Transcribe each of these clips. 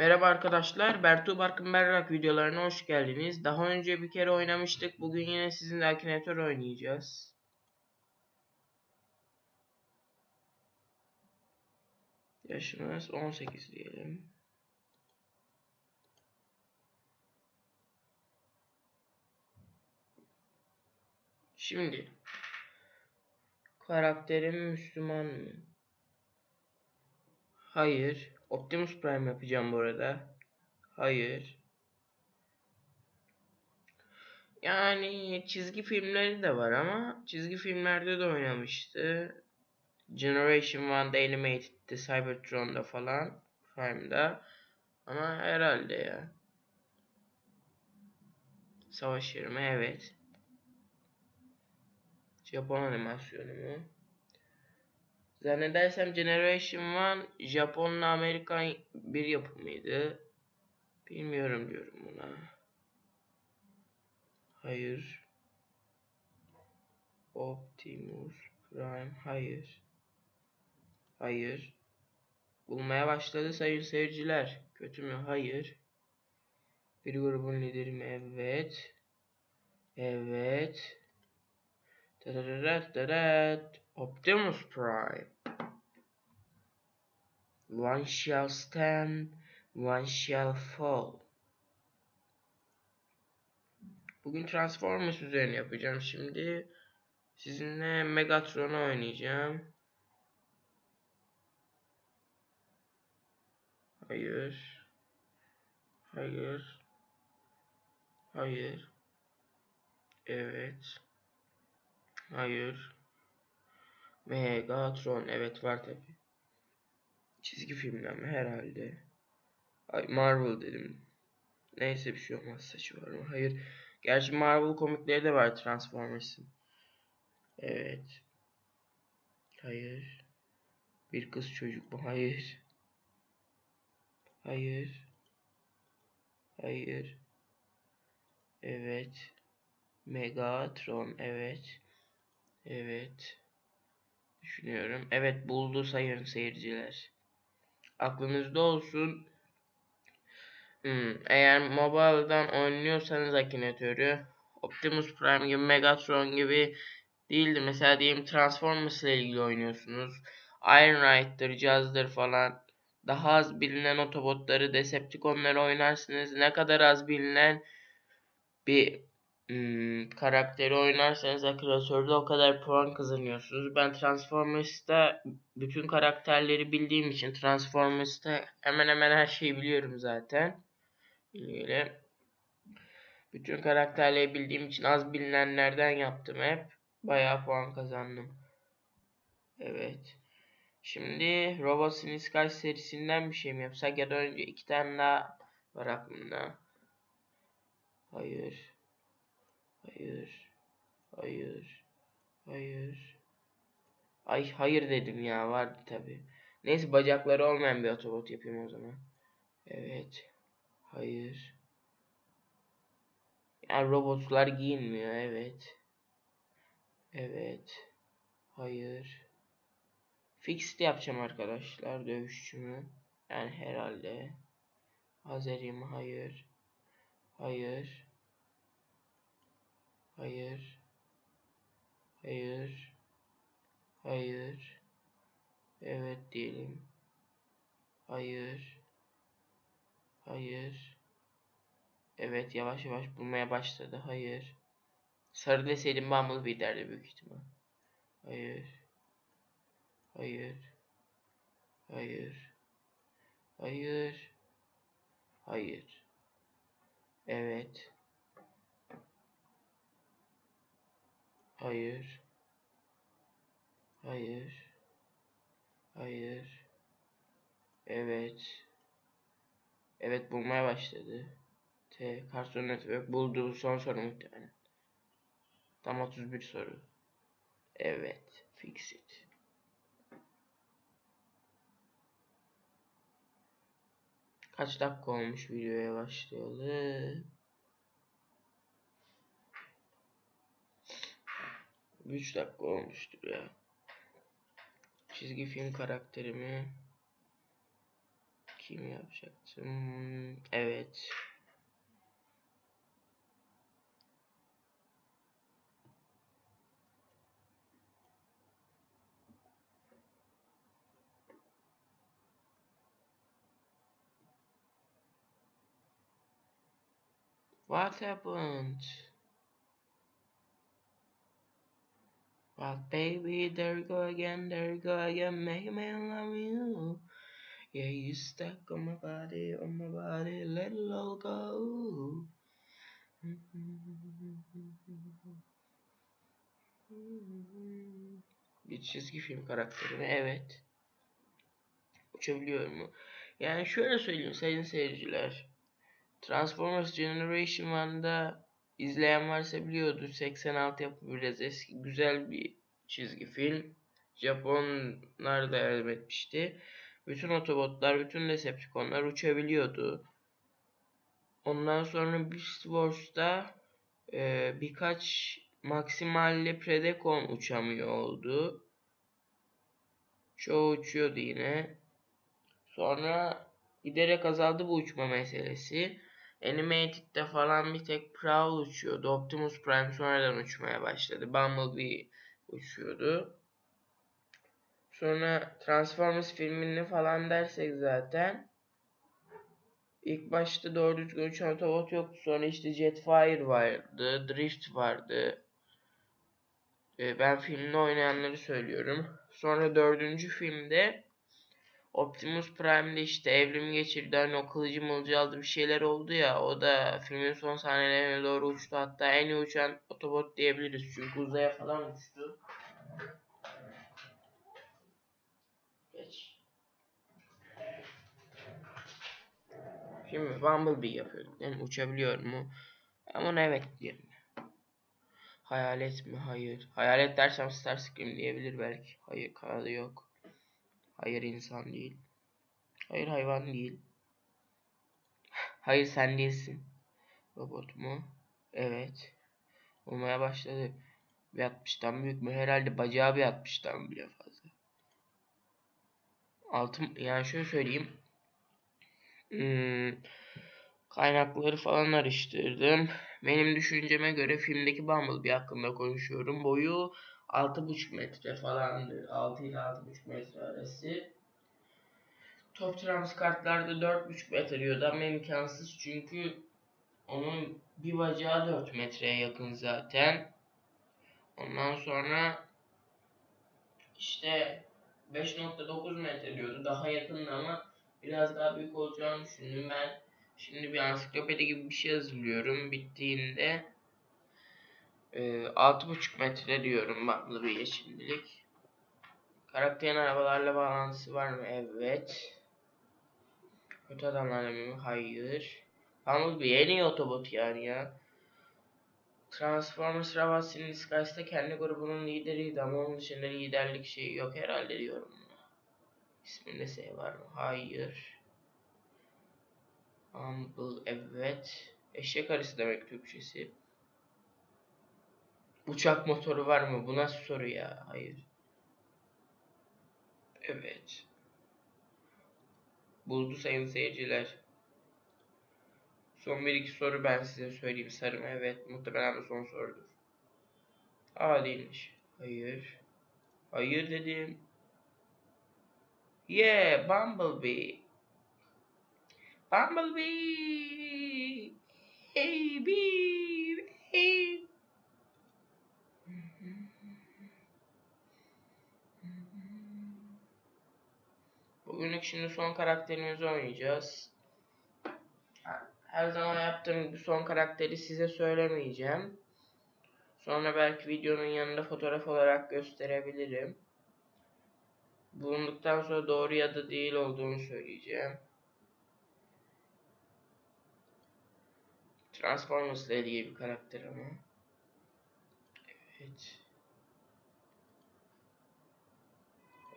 Merhaba arkadaşlar, Bertu Barkın Berrak videolarına hoş geldiniz. Daha önce bir kere oynamıştık. Bugün yine sizinle Akinator oynayacağız. Yaşımız 18 diyelim. Şimdi karakterim Müslüman mı? Hayır. Optimus Prime yapacağım bu arada. Hayır. Yani çizgi filmleri de var ama çizgi filmlerde de oynamıştı. Generation 1'da Animated'de, Cybertron'da falan. Prime'da. Ama herhalde ya. Savaş yerime evet. Japon animasyonu mu? Zannedersem Generation 1 Japonla Amerikan bir yapımıydı. Bilmiyorum diyorum buna. Hayır. Optimus Prime hayır. Hayır. Bulmaya başladı sayın seyirciler. Kötü mü? Hayır. Bir grubun lideri mi? Evet. Evet. Tadadadadadad. Optimus Prime. One shall stand, one shall fall. Bugün Transformers üzerine yapacağım şimdi. Sizinle Megatron'u oynayacağım. Hayır. Hayır. Hayır. Evet. Hayır. Megatron evet var tabi. Çizgi filmden mi herhalde. Ay Marvel dedim. Neyse bir şey olmaz saçı var mı? Hayır. Gerçi Marvel komikleri de var Transformers'ın. Evet. Hayır. Bir kız çocuk mu? Hayır. Hayır. Hayır. Evet. Megatron evet. Evet. Düşünüyorum. Evet buldu sayın seyirciler. Aklınızda olsun. Hmm, eğer mobile'dan oynuyorsanız Akinator'u Optimus Prime gibi Megatron gibi değildi. Mesela diyelim Transformers ile ilgili oynuyorsunuz. Iron Rider, Jazz'dır falan. Daha az bilinen otobotları, Decepticonları oynarsınız. Ne kadar az bilinen bir hmm, karakteri oynarsanız Akinator'da o kadar puan kazanıyorsunuz. Ben Transformers'ta bütün karakterleri bildiğim için Transformers'ta hemen hemen her şeyi biliyorum zaten. İlgili. Bütün karakterleri bildiğim için az bilinenlerden yaptım hep. Bayağı puan kazandım. Evet. Şimdi Robots in Sky serisinden bir şey mi yapsak ya da önce iki tane daha var aklımda. Hayır. Hayır. Hayır. Hayır. Ay hayır dedim ya vardı tabi. Neyse bacakları olmayan bir otobot yapayım o zaman. Evet. Hayır. Yani robotlar giyinmiyor evet. Evet. Hayır. Fixed yapacağım arkadaşlar dövüşçümü. Yani herhalde. Azeri mi? Hayır. Hayır. Hayır. Hayır. Hayır. Evet diyelim. Hayır. Hayır. Evet yavaş yavaş bulmaya başladı. Hayır. Sarı deseydim Bumblebee derdi büyük ihtimal. Hayır. Hayır. Hayır. Hayır. Hayır. Evet. Hayır. Hayır. Hayır. Evet. Evet bulmaya başladı. T Cartoon Network bulduğu son soru muhtemelen. Tam 31 soru. Evet. Fix it. Kaç dakika olmuş videoya başlayalım. 3 dakika olmuştur ya. Çizgi film karakterimi Kim yapacaktım? Evet. What happened? But baby, there you go again, there you go again, make me love you. Yeah, you stuck on my body, on my body, let it all go. Bir çizgi film karakteri mi? Evet. Uçabiliyor mu? Yani şöyle söyleyeyim sayın seyirciler. Transformers Generation 1'da izleyen varsa biliyordur 86 yapımı biraz eski güzel bir çizgi film. Japonlar da yardım etmişti. Bütün otobotlar, bütün Decepticonlar uçabiliyordu. Ondan sonra Beast Wars'ta e, birkaç maksimalle Predacon uçamıyor oldu. Çoğu uçuyordu yine. Sonra giderek azaldı bu uçma meselesi. Animated'de falan bir tek Prowl uçuyordu. Optimus Prime sonradan uçmaya başladı. Bumblebee uçuyordu. Sonra Transformers filmini falan dersek zaten ilk başta doğru düzgün uçan otobot yoktu. Sonra işte Jetfire vardı, Drift vardı. Ee, ben filmde oynayanları söylüyorum. Sonra dördüncü filmde Optimus Prime'de işte evrim geçirdi. Hani o kılıcı mılıcı aldı bir şeyler oldu ya. O da filmin son sahnelerine doğru uçtu. Hatta en iyi uçan otobot diyebiliriz. Çünkü uzaya falan uçtu. Geç. Şimdi Bumblebee yapıyorduk. Yani uçabiliyor mu? Ama evet diyelim. Hayalet mi? Hayır. Hayalet dersem Starscream diyebilir belki. Hayır kanadı yok. Hayır insan değil. Hayır hayvan değil. Hayır sen değilsin. Robot mu? Evet. Olmaya başladı. Bir 60'tan büyük mü? Herhalde bacağı bir 60'tan bile fazla. Altım yani şöyle söyleyeyim. Hmm, kaynakları falan araştırdım. Benim düşünceme göre filmdeki Bumblebee hakkında konuşuyorum. Boyu 6,5 metre falandı. 6 ile 6,5 metre arası. Top Trans kartlarda 4,5 metre diyordu ama imkansız çünkü onun bir bacağı 4 metreye yakın zaten. Ondan sonra işte 5.9 metre diyordu. Daha yakındı ama biraz daha büyük olacağını düşündüm ben. Şimdi bir ansiklopedi gibi bir şey hazırlıyorum. Bittiğinde e, 6.5 metre diyorum Bumblebee'ye şimdilik. Karakterin arabalarla bağlantısı var mı? Evet. Kötü adamlarla mı? Hayır. Bumblebee en iyi otobot yani ya. Transformers Ravas in Disguise'da kendi grubunun lideriydi ama onun dışında liderlik şeyi yok herhalde diyorum. İsminde S var mı? Hayır. Humble evet. Eşek arısı demek Türkçesi. Uçak motoru var mı? Bu nasıl soru ya? Hayır. Evet. Buldu sayın seyirciler. Son bir iki soru ben size söyleyeyim. Sarım evet. Muhtemelen bu son sorudur. Aa değilmiş. Hayır. Hayır dedim. Yeah, Bumblebee. Bumblebee. Hey, bee. Hey. Bugünlük şimdi son karakterimizi oynayacağız. Her zaman yaptığım gibi son karakteri size söylemeyeceğim. Sonra belki videonun yanında fotoğraf olarak gösterebilirim. Bulunduktan sonra doğru ya da değil olduğunu söyleyeceğim. Transformers ile ilgili bir karakter ama. Evet.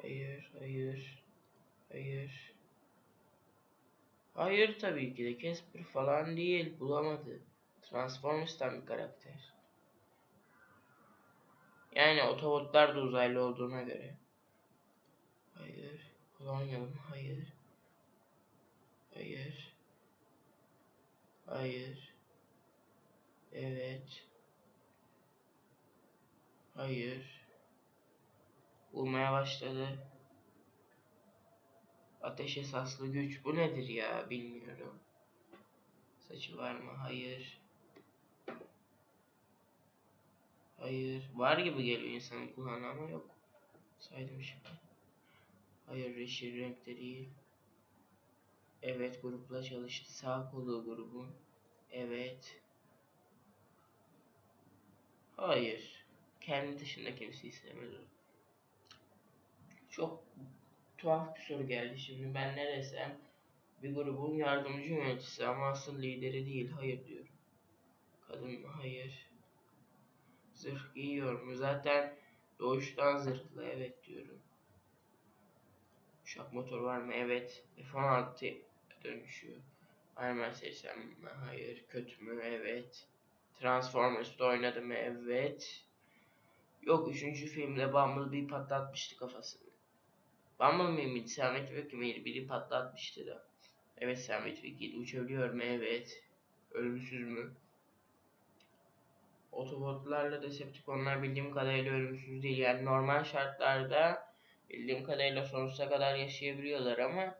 Hayır, hayır. Hayır. Hayır tabii ki de Casper falan değil. Bulamadı. Transformers'tan bir karakter. Yani otobotlar da uzaylı olduğuna göre. Hayır. Kolonyalı mı? Hayır. Hayır. Hayır. Evet. Hayır. Bulmaya başladı. Ateş esaslı güç. Bu nedir ya? Bilmiyorum. Saçı var mı? Hayır. Hayır. Var gibi geliyor insanın kulağına ama yok. Saydım şimdi. Hayır yeşil renkte değil. Evet grupla çalıştı. Sağ kolu grubun. Evet. Hayır. Kendi dışında kimseyi sevmez. Çok tuhaf bir soru geldi şimdi. Ben ne desem bir grubun yardımcı yöneticisi ama asıl lideri değil. Hayır diyorum. Kadın mı? Hayır. Zırh giyiyor mu? Zaten doğuştan zırhlı. Evet diyorum. Uçak motor var mı? Evet. F-16 dönüşüyor. Iron Man seçsem? Hayır. Kötü mü? Evet. Transformers'da oynadı mı? Evet. Yok üçüncü filmde Bumblebee patlatmıştı kafasını. Bumblebee miydi? Sam Witwick miydi? Biri patlatmıştı da. Evet Sam Witwick'iydi. Uçabiliyor mu? Evet. Ölümsüz mü? Otobotlarla Decepticonlar bildiğim kadarıyla ölümsüz değil. Yani normal şartlarda bildiğim kadarıyla sonsuza kadar yaşayabiliyorlar ama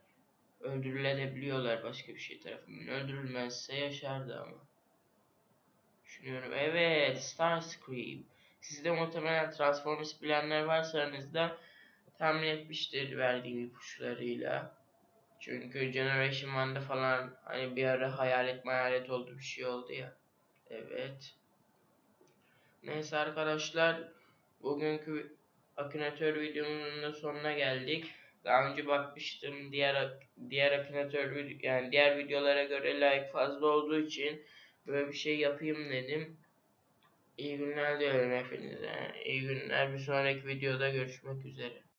öldürülebiliyorlar başka bir şey tarafından. Öldürülmezse yaşardı ama. Düşünüyorum. Evet, Starscream. Sizde muhtemelen Transformers bilenler varsa aranızda tahmin etmiştir verdiğim ipuçlarıyla. Çünkü Generation 1'de falan hani bir ara hayalet hayalet oldu bir şey oldu ya. Evet. Neyse arkadaşlar bugünkü Akinator videomuzun da sonuna geldik. Daha önce bakmıştım diğer diğer Akinator yani diğer videolara göre like fazla olduğu için böyle bir şey yapayım dedim. İyi günler dilerim hepinize. İyi günler. Bir sonraki videoda görüşmek üzere.